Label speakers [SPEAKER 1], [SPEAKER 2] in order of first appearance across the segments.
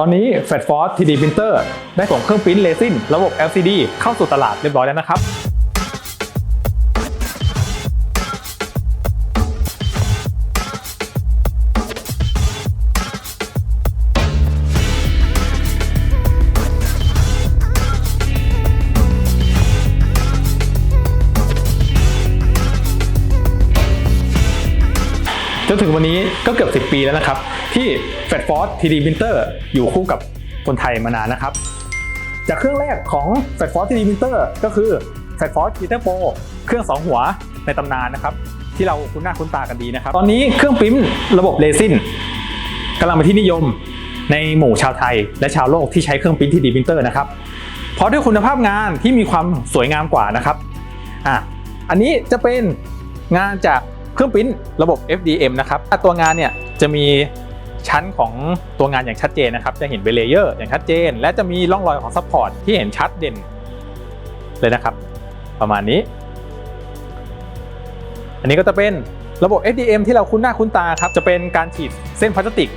[SPEAKER 1] ตอนนี้ f a t f o r c e 3D Printer ได้ส่งเครื่องพิมพ์เรซินระบบ LCD เข้าสู่ตลาดเรียบร้อยแล้วนะครับ จนถึงวันนี้ก็เกือบ 10 ปีแล้วนะครับ ที่ f a t f o r c e 3D Printer อยู่คู่กับคนไทยมานานนะครับ จากเครื่องแรกของ f a t f o r c e 3D Printer ก็คือ f a t f o r c e Printer Pro เครื่อง 2 หัวในตำนานนะครับที่เราคุ้นหน้าคุ้นตากันดีนะครับ ตอนนี้เครื่องปริ้นระบบเรซินกำลังเป็นที่นิยมในหมู่ชาวไทย และชาวโลกที่ใช้เครื่องปริ้น 3D Printer นะครับ เพราะด้วยคุณภาพงานที่มีความสวยงามกว่านะครับอะอันนี้จะเป็นงานจาก รื่องปริ้นระบบ FDM นะครับตัวงานเนี่ยจะมีชั้นของตัวงานอย่างชัดเจนนะครับจะเห็นเป็นเลเยอร์อย่างชัดเจน และจะมีร่องรอยของซัพพอร์ตที่เห็นชัดเด่นเลยนะครับ ประมาณนี้ อันนี้ก็จะเป็นระบบ FDM ที่เราคุ้นหน้าคุ้นตาครับจะเป็นการฉีดเส้นพลาสติก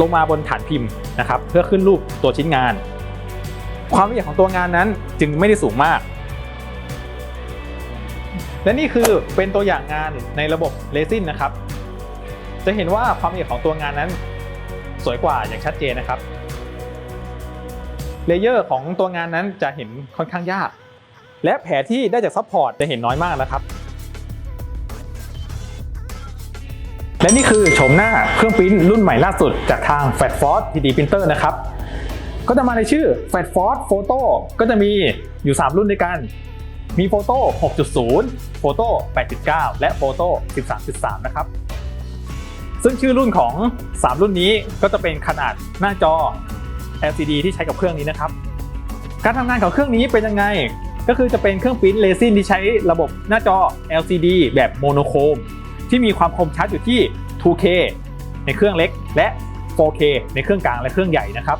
[SPEAKER 1] ลงมาบนฐานพิมพ์นะครับ เพื่อขึ้นรูปตัวชิ้นงาน ความละเอียดของตัวงานนั้นจึงไม่ได้สูงมาก และนี่คือเป็นตัวอย่างงานในระบบเรซินนะครับ จะเห็นว่าความละเอียดของตัวงานนั้น สวยกว่าอย่างชัดเจนนะครับเลเยอร์ของตัวงานนั้นจะเห็นค่อนข้างยาก และแผลที่ได้จากซัพพอร์ตจะเห็นน้อยมากนะครับ และนี่คือโฉมหน้าเครื่องปริ้นรุ่นใหม่ล่าสุดจากทาง f a t f o r c e 3D Printer นะครับ ก็จะมาในชื่อ f a t f o r c e Photo ก็จะมีอยู่ 3 รุ่นด้วยกัน มีโฟโต้ 6.0 โฟโต้ 8.9 และโฟโต้ 13.3 นะครับ ซึ่งชื่อรุ่นของ 3 รุ่นนี้ก็จะเป็นขนาดหน้าจอ LCD ที่ใช้กับเครื่องนี้นะครับ การทำงานของเครื่องนี้เป็นยังไง ก็คือจะเป็นเครื่องปริ้นเรซินที่ใช้ระบบหน้าจอ LCD แบบโมโนโครม ที่มีความคมชัดอยู่ที่ 2K ในเครื่องเล็กและ 4K ในเครื่องกลางและเครื่องใหญ่นะครับ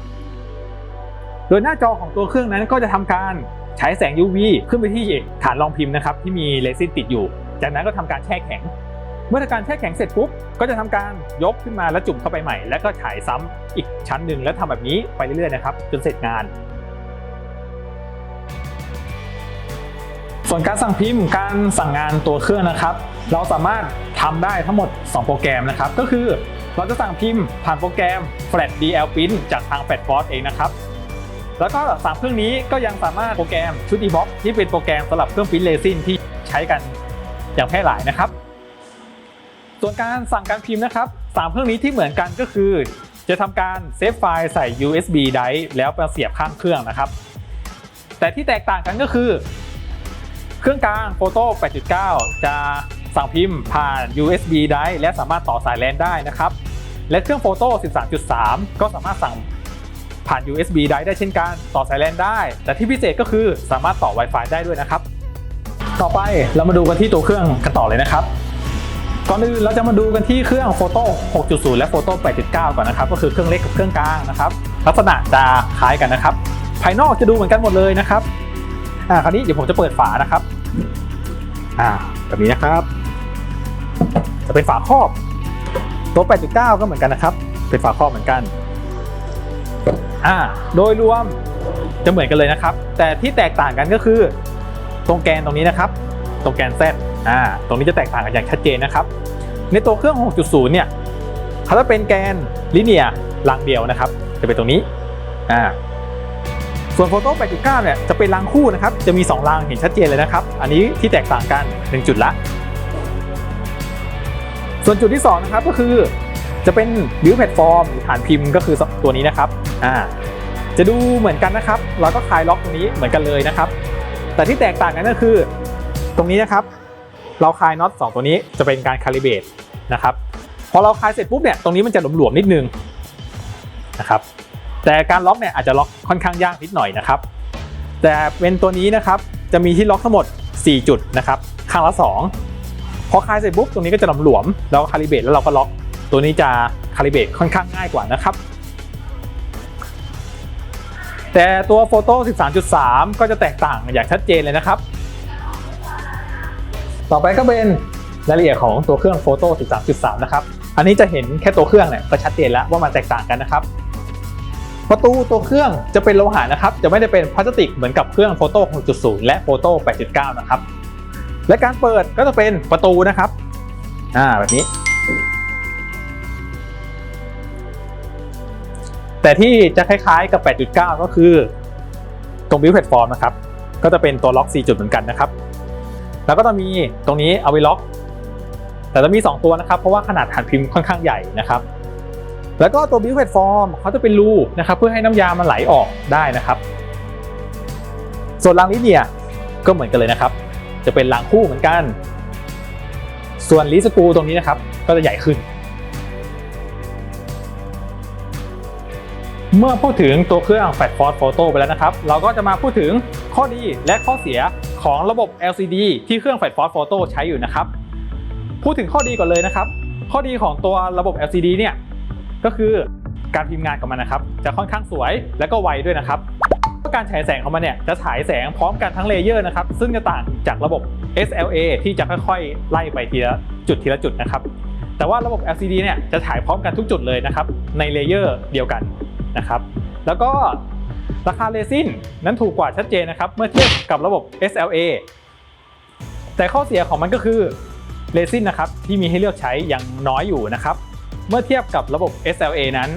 [SPEAKER 1] โดยหน้าจอของตัวเครื่องนั้นก็จะทำการ ฉายแสง UV ขึ้นไปที่ฐานรองพิมพ์นะครับที่มีเรซินติดอยู่ จากนั้นก็ทำการแช่แข็ง เมื่อทำการแช่แข็งเสร็จปุ๊บก็จะทำการยกขึ้นมาแล้วจุ่มเข้าไปใหม่ แล้วก็ฉายซ้ำอีกชั้นหนึ่งแล้วทำแบบนี้ไปเรื่อยๆนะครับจนเสร็จงานส่วนการสั่งพิมพ์การสั่งงานตัวเครื่องนะครับ เราสามารถทำได้ทั้งหมด 2 โปรแกรมนะครับ ก็คือเราจะสั่งพิมพ์ผ่านโปรแกรม Flat DL Print จากทาง f a t f o r c e เองนะครับ แล้วก็สามเครื่องนี้ก็ยังสามารถโปรแกรมชุด e-box ที่เป็นโปรแกรมสำหรับเครื่องปริ้นเรซินที่ใช้กันอย่างแพร่หลายนะครับ ส่วนการสั่งการพิมพ์นะครับสามเครื่องนี้ที่เหมือนกันก็คือ จะทำการเซฟไฟล์ใส่ USB drive แล้วไปเสียบข้างเครื่องนะครับ แต่ที่แตกต่างกันก็คือ เครื่องกลางโฟโต้8.9 จะสั่งพิมพ์ผ่าน USB drive และสามารถต่อสายแลนได้นะครับ และเครื่องโฟโต้13.3 ก็สามารถสั่ง ผ่าน USB drive ได้เช่นกัน ต่อสายแลนได้ แต่ที่พิเศษก็คือสามารถต่อ Wi-Fi ได้ด้วยนะครับ ต่อไปเรามาดูกันที่ตัวเครื่องกันต่อเลยนะครับก่อนอื่นเราจะมาดูกันที่เครื่องโฟโต้ 6.0 และโฟโต้ 8.9 ก่อนนะครับ ก็คือเครื่องเล็กกับเครื่องกลางนะครับ ลักษณะจะคล้ายกันนะครับ ภายนอกจะดูเหมือนกันหมดเลยนะครับ อ่า คราวนี้เดี๋ยวผมจะเปิดฝานะครับ อ่า แบบนี้นะครับ จะเป็นฝาครอบ ตัว 8.9 ก็เหมือนกันนะครับ เป็นฝาครอบเหมือนกัน อ่าโดยรวมจะเหมือนกันเลยนะครับ แต่ที่แตกต่างกันก็คือ ตรงแกนตรงนี้นะครับ ตรงแกน Z อ่าตรงนี้จะแตกต่างกันอย่างชัดเจนนะครับ ในตัวเครื่อง 6.0 เนี่ยเขาจะเป็นแกนลิเนียรางเดียวนะครับ จะเป็นตรงนี้อ่าส่วนโฟโต้8.9 เนี่ยจะเป็นรางคู่นะครับ จะมี 2 รางเห็นชัดเจนเลยนะครับ อันนี้ที่แตกต่างกัน1จุดละ ส่วนจุดที่ 2 นะครับก็คือ จะเป็นบิวแพลตฟอร์มหรือฐานพิมพ์ก็คือตัวนี้นะครับอ่าจะดูเหมือนกันนะครับ เราก็คลายล็อกตรงนี้เหมือนกันเลยนะครับ แต่ที่แตกต่างกันก็คือ ตรงนี้นะครับ เราคลายน็อต2ตัวนี้จะเป็นการคาลิเบตนะครับพอเราคลายเสร็จปุ๊บเนี่ยตรงนี้มันจะหลวมๆนิดนึงนะครับแต่การล็อกเนี่ยอาจจะล็อกค่อนข้างยากนิดหน่อยนะครับ แต่เป็นตัวนี้นะครับจะมีที่ล็อกทั้งหมด 4 จุดนะครับข้างละ 2 พอคลายเสร็จปุ๊บตรงนี้ก็จะหลวมๆแล้วคาลิเบตแล้วเราก็ล็อก ตัวนี้จะคาลิเบตค่อนข้างง่ายกว่านะครับ แต่ตัวโฟโต้13.3 ก็จะแตกต่างอย่างชัดเจนเลยนะครับ ต่อไปก็เป็นรายละเอียดของตัวเครื่องโฟโต้13.3 นะครับ อันนี้จะเห็นแค่ตัวเครื่องเนี่ยก็ชัดเจนแล้วว่ามันแตกต่างกันนะครับ ประตูตัวเครื่องจะเป็นโลหะนะครับ จะไม่ได้เป็นพลาสติกเหมือนกับเครื่องโฟโต้6.0 และโฟโต้8.9 นะครับ และการเปิดก็จะเป็นประตูนะครับ อ่าแบบนี้ แต่ที่จะคล้ายๆกับ 8.9 ก็คือตรงบิวแพลตฟอร์มนะครับ ก็จะเป็นตัวล็อก 4 จุดเหมือนกันนะครับ แล้วก็จะมีตรงนี้เอาไว้ล็อก แต่จะมี 2 ตัวนะครับ เพราะว่าขนาดฐานพิมพ์ค่อนข้างใหญ่นะครับ แล้วก็ตัวบิวแพลตฟอร์มเขาจะเป็นรูนะครับเพื่อให้น้ำยามันไหลออกได้นะครับ ส่วนรางลิเนียก็เหมือนกันเลยนะครับ จะเป็นรางคู่เหมือนกัน ส่วนลิสกูตรงนี้นะครับ ก็จะใหญ่ขึ้น เมื่อพูดถึงตัวเครื่อง Fat Force Photo ไปแล้วนะครับ เราก็จะมาพูดถึงข้อดีและข้อเสียของระบบ LCD ที่เครื่อง Fat Force Photo ใช้อยู่นะครับ พูดถึงข้อดีก่อนเลยนะครับ ข้อดีของตัวระบบ LCD เนี่ยก็คือการพิมพ์งานของมันนะครับ จะค่อนข้างสวยและก็ไวด้วยนะครับการฉายแสงของมันเนี่ยจะฉายแสงพร้อมกันทั้งเลเยอร์นะครับซึ่งจะต่างจากระบบ SLA ที่จะค่อยๆ ไล่ไปทีละจุดทีละจุดนะครับแต่ว่าระบบ LCD เนี่ยจะฉายพร้อมกันทุกจุดเลยนะครับในเลเยอร์เดียวกัน นะครับ แล้วก็ราคาเรซินนั้นถูกกว่าชัดเจนนะครับ เมื่อเทียบกับระบบ SLA แต่ข้อเสียของมันก็คือเรซินนะครับที่มีให้เลือกใช้ยังน้อยอยู่นะครับ เมื่อเทียบกับระบบ SLA นั้น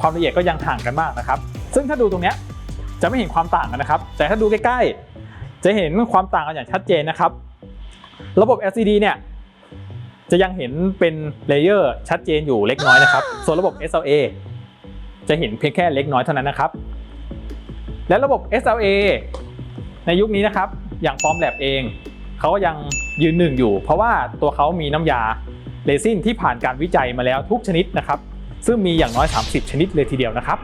[SPEAKER 1] ความละเอียดก็ยังห่างกันมากนะครับ ซึ่งถ้าดูตรงนี้จะไม่เห็นความต่างกันนะครับ แต่ถ้าดูใกล้ๆ จะเห็นความต่างกันอย่างชัดเจนนะครับ ระบบ LCD เนี่ยจะยังเห็นเป็นเลเยอร์ชัดเจนอยู่เล็กน้อยนะครับ ส่วนระบบ SLA จะเห็นเพียงแค่เล็กน้อยเท่านั้นนะครับ และระบบ SLA ในยุคนี้นะครับ อย่าง Form Lab เองเขาก็ยังยืนหนึ่งอยู่ เพราะว่าตัวเขามีน้ำยาเรซินที่ผ่านการวิจัยมาแล้วทุกชนิดนะครับ ซึ่งมีอย่างน้อย 30 ชนิดเลยทีเดียวนะครับ